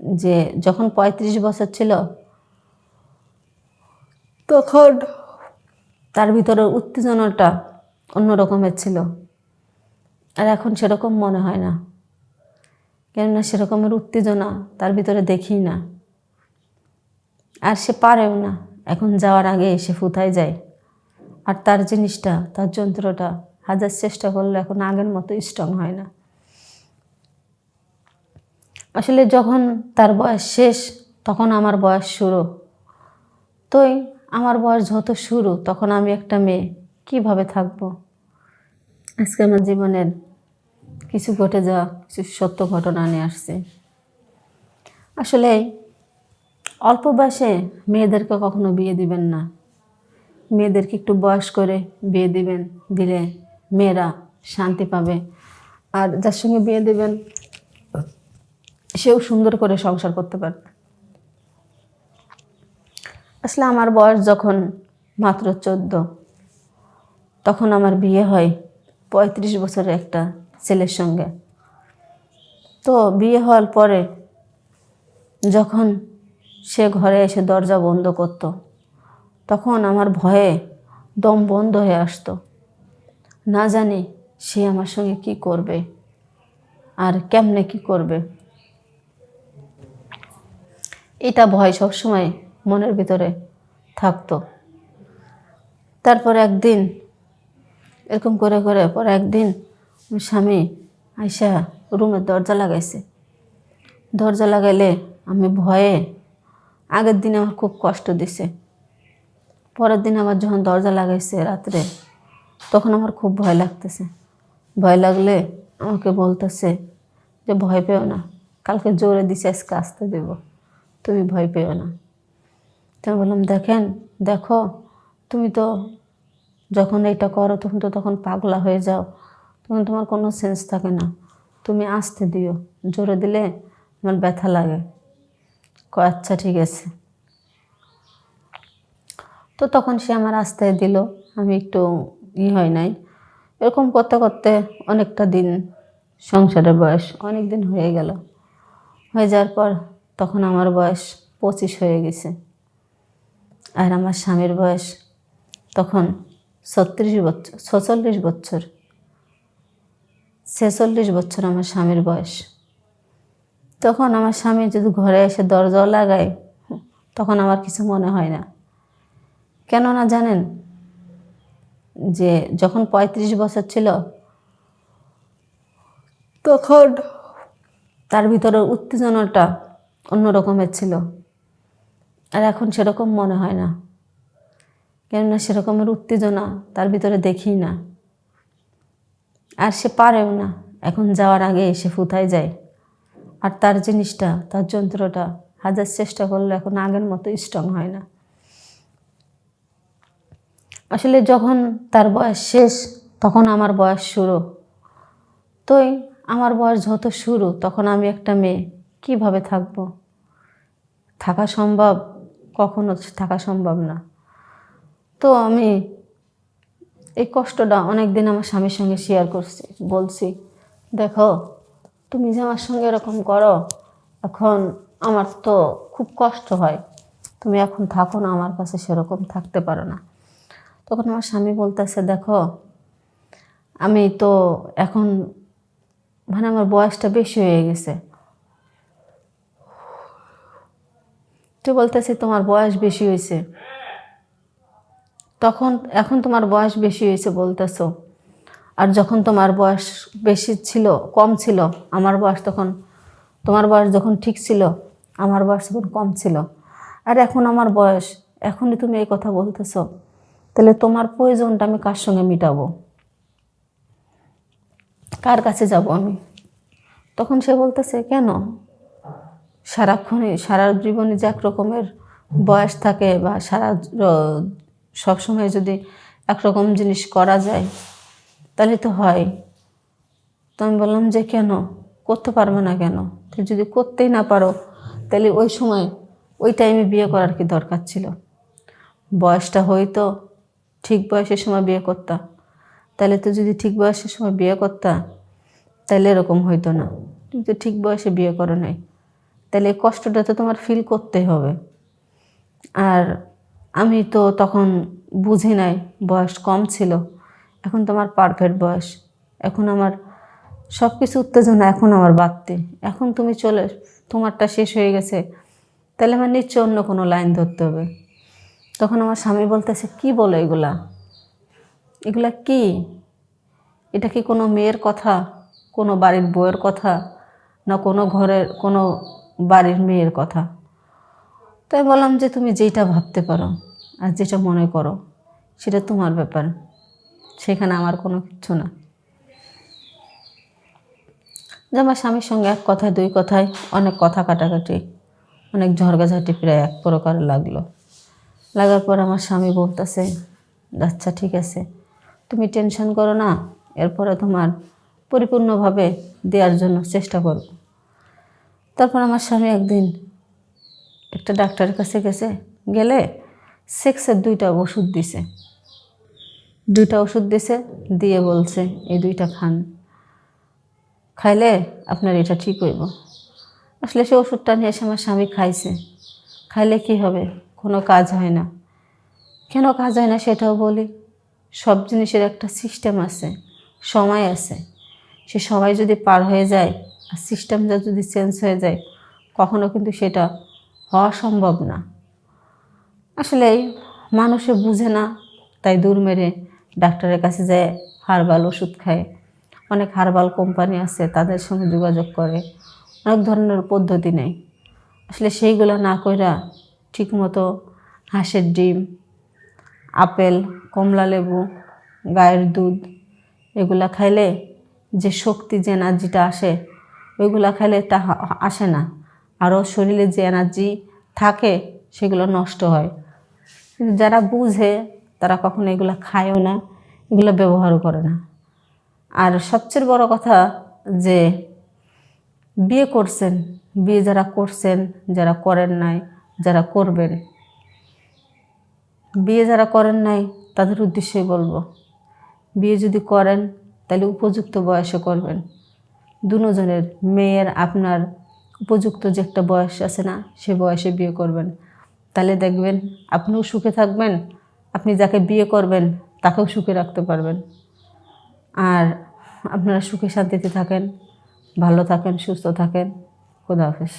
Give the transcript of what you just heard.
যে যখন পঁয়ত্রিশ বছর ছিল তখন তার ভিতরে উত্তেজনাটা অন্য রকমের ছিল। আর এখন সেরকম মনে হয় না। কেননা সেরকমের উত্তেজনা তার ভিতরে দেখি না। আর সে পারেও না। এখন যাওয়ার আগে সে ফুথায় যায়। আর তার জিনিসটা তার যন্ত্রটা হাজার চেষ্টা করলে এখন আগের মতো স্ট্রং হয় না। আসলে যখন তার বয়স শেষ, তখন আমার বয়স শুরু। তোই, আমার বয়স যত শুরু, তখন আমি একটা মেয়ে। কীভাবে থাকব? আজকে আমার জীবনের কিছু ঘটে যাওয়া, কিছু সত্য ঘটনা নিয়ে আসছে। আসলে অল্প বয়সে মেয়েদেরকে কখনো বিয়ে দিবেন না। মেয়েদেরকে একটু বয়স করে বিয়ে দিবেন, দিলে মেয়েরা শান্তি পাবে। আর যার সঙ্গে বিয়ে দেবেন সেও সুন্দর করে সংসার করতে পারবে আসলে আমার বয়স যখন মাত্র চোদ্দ, তখন আমার বিয়ে হয় পঁয়ত্রিশ বছরের একটা ছেলের সঙ্গে। তো বিয়ে হওয়ার পরে যখন সে ঘরে এসে দরজা বন্ধ করত, তখন আমার ভয়ে দম বন্ধ হয়ে আসতো। না জানি সে আমার সঙ্গে কি করবে আর কেমনে কি করবে। এটা ভয় সবসময় মনের ভিতরে থাকতো। তারপর একদিন, এরকম করে করে পর একদিন স্বামী আইসা রুমের দরজা লাগাইছে। দরজা লাগাইলে আমি ভয়ে আগের দিন আমার খুব কষ্ট দিছে। পরের দিন আমার যখন দরজা লাগাইছে রাত্রে, তখন আমার খুব ভয় লাগতেছে। ভয় লাগলে আমাকে বলতেছে যে, ভয় পেও না, কালকে জোরে দিছে, আজকে আসতে দেব। তুমি ভয় পেও না। তো বললাম, দেখেন, দেখো, তুমি তো যখন এটা করো তখন তো তখন পাগলা হয়ে যাও। তখন তোমার কোনো সেন্স থাকে না। তুমি আসতে দিও, জোরে দিলে আমার ব্যথা লাগে। আচ্ছা ঠিক আছে। তো তখন সে আমার আস্তায় দিল। আমি একটু ই হয় নাই। এরকম করতে করতে অনেকটা দিন, সংসারের বয়স অনেক দিন হয়ে গেল। হয়ে যাওয়ার পর তখন আমার বয়স পঁচিশ হয়ে গেছে। আর আমার স্বামীর বয়স তখন ছত্রিশ বছর ছচল্লিশ বছর। ছেচল্লিশ বছর আমার স্বামীর বয়স। তখন আমার স্বামী যদি ঘরে এসে দরজাও লাগায়, তখন আমার কিছু মনে হয় না। কেননা জানেন যে যখন পঁয়ত্রিশ বছর ছিল, তখন তার ভিতরে উত্তেজনাটা অন্য রকমের ছিল। আর এখন সেরকম মনে হয় না। কেননা সেরকমের উত্তেজনা তার ভিতরে দেখি না। আর সে পারেও না। এখন যাওয়ার আগে সে ফুথায় যায়। আর তার জিনিসটা, তার যন্ত্রটা হাজার চেষ্টা করলে এখন আগের মতো স্ট্রং হয় না। আসলে যখন তার বয়স শেষ, তখন আমার বয়স শুরু। তোই আমার বয়স যত শুরু, তখন আমি একটা মেয়ে। কীভাবে থাকব? থাকা সম্ভব? কখনো থাকা সম্ভব না। তো আমি এই কষ্টটা অনেক দিন আমার স্বামীর সঙ্গে শেয়ার করছি, বলছি, দেখো, তুমি যে আমার সঙ্গে এরকম করো, এখন আমার তো খুব কষ্ট হয়। তুমি এখন থাকো না, আমার কাছে সেরকম থাকতে পারো না। তখন আমার স্বামী বলতেছে, দেখো, আমি তো এখন মানে আমার বয়সটা বেশি হয়ে গেছে। তো বলতেছে, তোমার বয়স বেশি হয়েছে। তখন, এখন তোমার বয়স বেশি হয়েছে বলতেছো। আর যখন তোমার বয়স বেশি ছিল, কম ছিল, আমার বয়স তখন, তোমার বয়স যখন ঠিক ছিল, আমার বয়স তখন কম ছিল। আর এখন আমার বয়স, এখনই তুমি এই কথা বলতেছো, তাহলে তোমার প্রয়োজনটা আমি কার সঙ্গে মিটাবো? কার কাছে যাব আমি? তখন সে বলতেছে, কেন? সারাক্ষণই, সারা জীবনে যে এক রকমের বয়স থাকে বা সারা সবসময় যদি একরকম জিনিস করা যায়, তাহলে তো হয়। তো আমি বললাম যে কেন? করতে পারবে না কেন? তো যদি করতেই না পারো, তাহলে ওই সময়, ওই টাইমে বিয়ে করার কি দরকার ছিল? বয়সটা হয়তো ঠিক বয়সের সময় বিয়ে করতা। তাহলে তো যদি ঠিক বয়সের সময় বিয়ে করতা, তাহলে এরকম হইতো না। তুমি তো ঠিক বয়সে বিয়ে করো নাই। তাহলে এই কষ্টটা তো তোমার ফিল করতে হবে। আর আমি তো তখন বুঝি নাই, বয়স কম ছিল। এখন তোমার পারফেক্ট বয়স। এখন আমার সব কিছু উত্তেজনা এখন আমার বাড়তে। এখন তুমি চলে, তোমারটা শেষ হয়ে গেছে। তাহলে আমার নিশ্চয় অন্য কোনো লাইন ধরতে হবে। তখন আমার স্বামী বলতেছে, কি বলো এগুলা? এগুলা কি? এটা কি কোনো মেয়ের কথা? কোনো বাড়ির বউয়ের কথা? না কোনো ঘরের কোনো বাড়ির মেয়ের কথা। তাই বললাম যে তুমি যেটা ভাবতে পারো আর যেটা মনে করো, সেটা তোমার ব্যাপার। সেখানে আমার কোনো কিচ্ছু না। যে আমার স্বামীর সঙ্গে এক কথায়, দুই কথায় অনেক কথা কাটাকাটি, অনেক ঝড়গাঝাটি প্রায় এক প্রকার লাগল। লাগার পর আমার স্বামী বলতেছে আচ্ছা ঠিক আছে। তুমি টেনশন করো না, এরপরে তোমার পরিপূর্ণভাবে দেওয়ার জন্য চেষ্টা করব। তারপর আমার স্বামী একদিন একটা ডাক্তারের কাছে গেছে, গেলে সেক্সের দুইটা ওষুধ দিছে। দুইটা ওষুধ দিছে, দিয়ে বলছে, এই দুইটা খান। খাইলে আপনার এটা ঠিক হইব। আসলে সে ওষুধটা নিয়ে এসে আমার স্বামী খাইছে। খাইলে কি হবে? কোনো কাজ হয় না। কেন কাজ হয় না সেটাও বলি। সব জিনিসের একটা সিস্টেম আছে, সময় আছে। সে সময় যদি পার হয়ে যায় আর সিস্টেমটা যদি চেঞ্জ হয়ে যায়, কখনো কিন্তু সেটা হওয়া সম্ভব না। আসলে মানুষে বুঝে না, তাই দূর মেরে ডাক্তারের কাছে যায়, হারবাল ওষুধ খায়। অনেক হারবাল কোম্পানি আছে, তাদের সঙ্গে যোগাযোগ করে। অনেক ধরনের পদ্ধতি নেই আসলে সেইগুলো না কইরা ঠিকমতো হাঁসের ডিম, আপেল, কমলা লেবু, গায়ের দুধ, এগুলা খাইলে যে শক্তি, যে এনার্জিটা আসে ওইগুলা খেলে তা আসে না। আরও শরীরে যে এনার্জি থাকে, সেগুলো নষ্ট হয়। যারা বুঝে, তারা কখনো এগুলো খায়ও না, এগুলো ব্যবহারও করে না। আর সবচেয়ে বড় কথা যে, বিয়ে করছেন, বিয়ে যারা করছেন, যারা করেন নাই, যারা করবেন, বিয়ে যারা করেন নাই, তাদের উদ্দেশ্যেই বলব, বিয়ে যদি করেন, তাহলে উপযুক্ত বয়সে করবেন। দুজনের মেয়ের আপনার উপযুক্ত যে একটা বয়স আছে না, সে বয়সে বিয়ে করবেন। তাহলে দেখবেন আপনিও সুখে থাকবেন, আপনি যাকে বিয়ে করবেন তাকেও সুখে রাখতে পারবেন। আর আপনারা সুখে শান্তিতে থাকেন, ভালো থাকেন, সুস্থ থাকেন। খোদা হাফেজ।